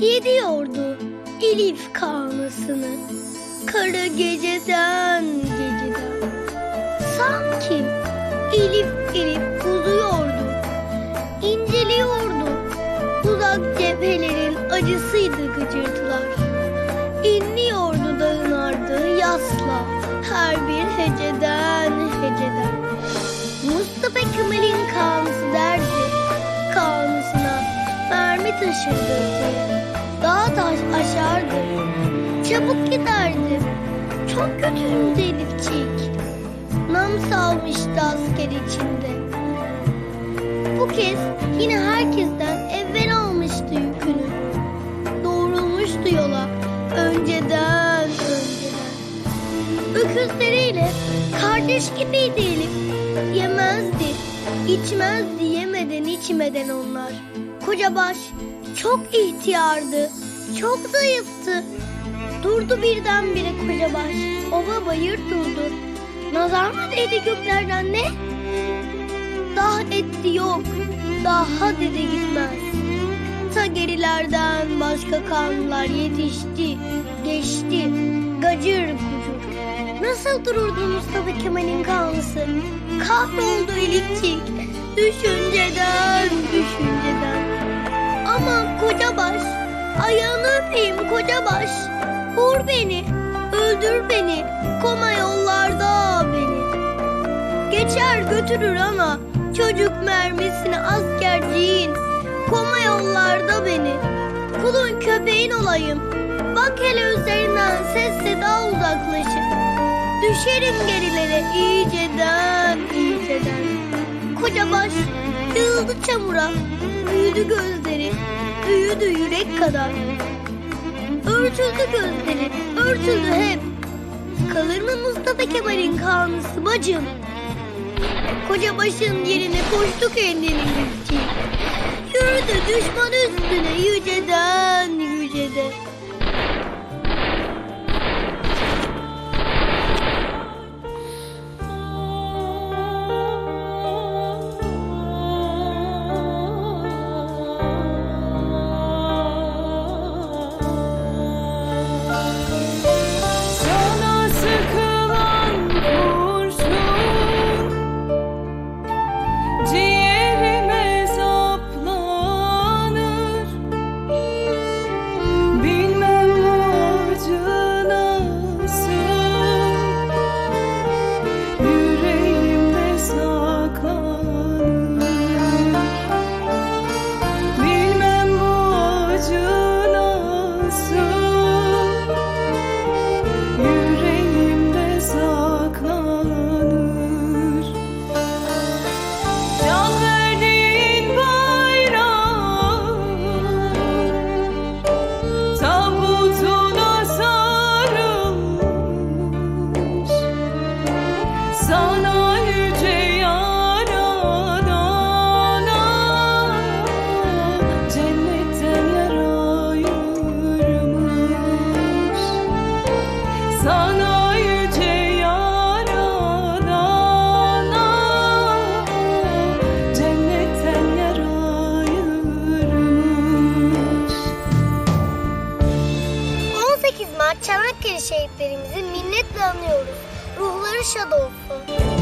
Yediyordu Elif kanısını Kara geceden geceden. Sanki Elif Elif uzuyordu. İnceliyordu. Uzak cephelerin acısıydı gıcırtılar. İnliyordu dağın ardı yasla. Her bir heceden heceden. Mustafa Kemal'in kanısı derdi. Kanısına mermi taşırdı Taş aşardı. Çabuk giderdi. Çok kötüydü Elifçik Nam salmıştı asker içinde. Bu kez yine herkesten evvel almıştı yükünü. Doğrulmuştu yola. Önceden önceden. Öküzleriyle kardeş gibiydi Elif. Yemezdi, içmezdi yemeden içmeden onlar. Koca baş çok ihtiyardı, çok zayıftı Durdu birdenbire koca baş, ova bayır durdu Nazar mı değdi göklerden ne? Daha etti yok, daha dedi gitmez Ta gerilerden başka kanlar yetişti, geçti, gacır kucur. Nasıl dururdu Mustafa Kemal'in kanlısı? Kahroldu Elifçik, düşünceden, düşünceden. Öpeyim koca baş. Vur beni, öldür beni, koma yollarda beni. Geçer götürür ama çocuk mermisini askerciğin. Koma yollarda beni. Kulun köpeğin olayım. Bak hele üzerinden ses seda uzaklaşıp. Düşerim gerilere iyiceden iyiceden. Koca baş yığıldı çamura. Büyüdü gözleri. Büyüdü yürek kadar. Örtüldü gözleri. Örtüldü hep. Kalır mı Mustafa Kemal'in kanlısı bacım? Koca başın yerine koştu kendini yüzçi. Yürüdü düşman üstüne yüceden yüceden. 18 Mart Çanakkale şehitlerimizi minnetle anıyoruz. Ruhları şad olsun.